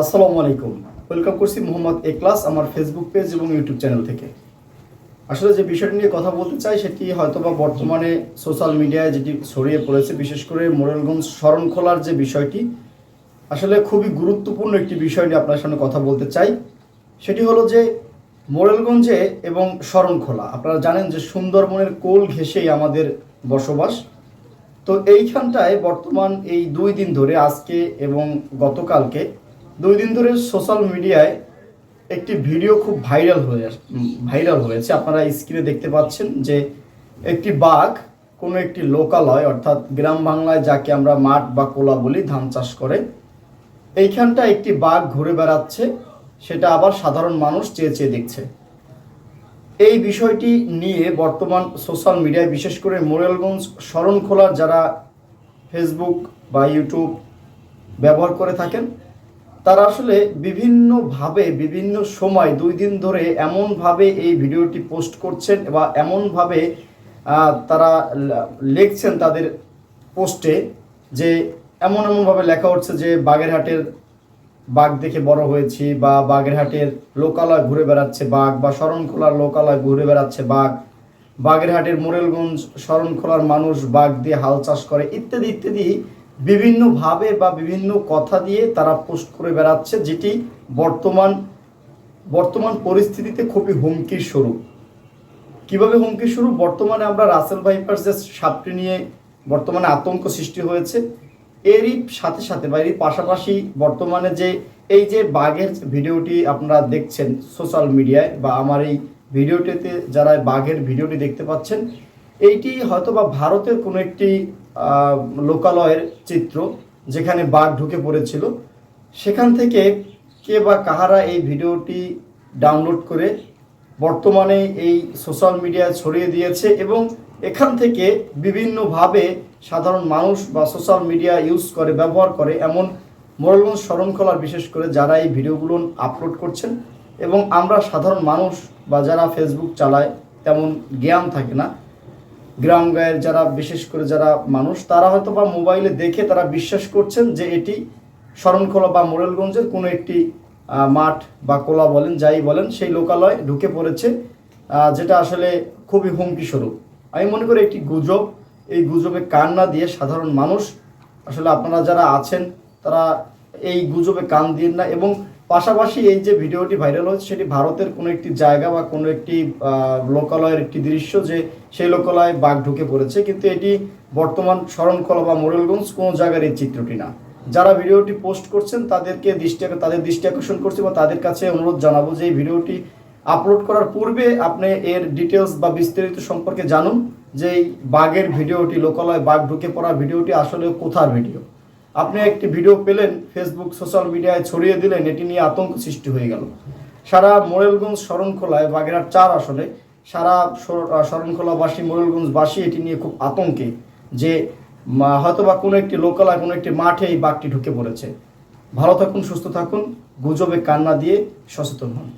আসসালামু আলাইকুম। ওয়েলকাম করছি মোহাম্মদ এক্লাস আমার ফেসবুক পেজ এবং ইউটিউব চ্যানেল থেকে। আসলে যে বিষয়টি নিয়ে কথা বলতে চাই, সেটি হয়তোবা বর্তমানে সোশ্যাল মিডিয়ায় যেটি ছড়িয়ে পড়েছে, বিশেষ করে মোরেলগঞ্জ শরণখোলার যে বিষয়টি, আসলে খুবই গুরুত্বপূর্ণ একটি বিষয় নিয়ে আপনার সামনে কথা বলতে চাই। সেটি হলো যে, মোরেলগঞ্জে এবং শরণখোলা, আপনারা জানেন যে সুন্দরবনের কোল ঘেঁষেই আমাদের বসবাস। তো এইখানটায় বর্তমান এই দুই দিন ধরে, আজকে এবং গতকালকে দুই দিন ধরে সোশ্যাল মিডিয়ায় একটি ভিডিও খুব ভাইরাল হয়ে ভাইরাল হয়েছে। আপনারা স্ক্রিনে দেখতে পাচ্ছেন যে একটি বাঘ কোনো একটি লোকালয় অর্থাৎ গ্রাম বাংলায় যাকে আমরা মাঠ বা কোলা বলি ধান চাষ করে এইখানটা একটি বাঘ ঘুরে বেড়াচ্ছে। সেটা আবার সাধারণ মানুষ চেয়ে চেয়ে দেখছে। এই বিষয়টি নিয়ে বর্তমান সোশ্যাল মিডিয়ায় বিশেষ করে মোরেলগঞ্জ শরণখোলার যারা ফেসবুক বা ইউটিউব ব্যবহার করে থাকেন তারা আসলে বিভিন্নভাবে, বিভিন্ন সময়, দুই দিন ধরে এমনভাবে এই ভিডিওটি পোস্ট করছেন বা এমনভাবে তারা লিখছেন তাদের পোস্টে যে এমন এমনভাবে লেখা হচ্ছে যে বাগেরহাটের বাঘ দেখে বড় হয়েছি বা বাগেরহাটের লোকালয় ঘুরে বেড়াচ্ছে বাঘ বা শরণখোলার লোকালয় ঘুরে বেড়াচ্ছে বাঘ, বাগেরহাটের মোরেলগঞ্জ শরণখোলার মানুষ বাঘ দিয়ে হাল চাষ করে ইত্যাদি ইত্যাদি বিভিন্নভাবে বা বিভিন্ন কথা দিয়ে তারা পোস্ট করে বেড়াচ্ছে, যেটি বর্তমান বর্তমান পরিস্থিতিতে খুবই হুমকির স্বরূপ। কীভাবে হুমকির স্বরূপ? বর্তমানে আমরা রাসেল ভাইপার্স যে সাপটি নিয়ে বর্তমানে আতঙ্ক সৃষ্টি হয়েছে, এরই সাথে সাথে বা এরই পাশাপাশি বর্তমানে যে, এই যে বাঘের ভিডিওটি আপনারা দেখছেন সোশ্যাল মিডিয়ায় বা আমার এই ভিডিওটিতে যারা বাঘের ভিডিওটি দেখতে পাচ্ছেন, এইটি হয়তো বা ভারতের কোনো একটি লোকালয়ের চিত্র যেখানে বাঘ ঢুকে পড়েছিল। সেখান থেকে কে বা কাহারা এই ভিডিওটি ডাউনলোড করে বর্তমানে এই সোশ্যাল মিডিয়ায় ছড়িয়ে দিয়েছে এবং এখান থেকে বিভিন্নভাবে সাধারণ মানুষ বা সোশ্যাল মিডিয়া ইউজ করে, ব্যবহার করে এমন মোরলগঞ্জ শরণখোলার বিশেষ করে যারা এই ভিডিওগুলো আপলোড করছেন এবং আমরা সাধারণ মানুষ বা যারা ফেসবুক চালায় তেমন জ্ঞান থাকে না। গ্রাম গায়ের যারা, বিশেষ করে যারা মানুষ, তারা হয়তো বা মোবাইলে দেখে তারা বিশ্বাস করছেন যে এটি শরণখোলা বা মোরেলগঞ্জের কোনো একটি মাঠ বা কোলা বলেন, যাই বলেন, সেই লোকালয় ঢুকে পড়েছে যেটা আসলে খুবই হুমকি স্বরূপ আমি মনে করি একটি গুজব, এই গুজবে কান না দিয়ে সাধারণ মানুষ, আসলে আপনারা যারা আছেন, তারা এই গুজবে কান দিন না এবং পাশাপাশি এই যে ভিডিওটি ভাইরাল হচ্ছে, সেটি ভারতের কোনো একটি জায়গা বা কোনো একটি লোকালয়ের একটি দৃশ্য যে সেই লোকালয়ে বাঘ ঢুকে পড়েছে। কিন্তু এটি বর্তমান শরণখোলা বা মোরেলগঞ্জ কোনো জায়গার এই চিত্রটি না। যারা ভিডিওটি পোস্ট করছেন, তাদেরকে দৃষ্টি তাদের দৃষ্টি আকর্ষণ করছে বা তাদের কাছে অনুরোধ জানাব যে এই ভিডিওটি আপলোড করার পূর্বে আপনি এর ডিটেলস বা বিস্তারিত সম্পর্কে জানুন যে এই বাঘের ভিডিওটি, লোকালয় বাঘ ঢুকে পড়া ভিডিওটি আসলে কোথার ভিডিও। আপনি একটি ভিডিও পেলেন ফেসবুক সোশ্যাল মিডিয়ায় ছড়িয়ে দিলেন, এটি নিয়ে আতঙ্ক সৃষ্টি হয়ে গেল। সারা মোরেলগঞ্জ শরণখোলায়, বাগেরহাট চার আসলে সারা শরণখোলাবাসী, মোরেলগঞ্জবাসী এটি নিয়ে খুব আতঙ্কে যে হয়তোবা কোনো একটি লোকালয় কোনো একটি মাঠে এই বাঘটি ঢুকে পড়েছে। ভালো থাকুন, সুস্থ থাকুন, গুজবে কান্না দিয়ে সচেতন হন।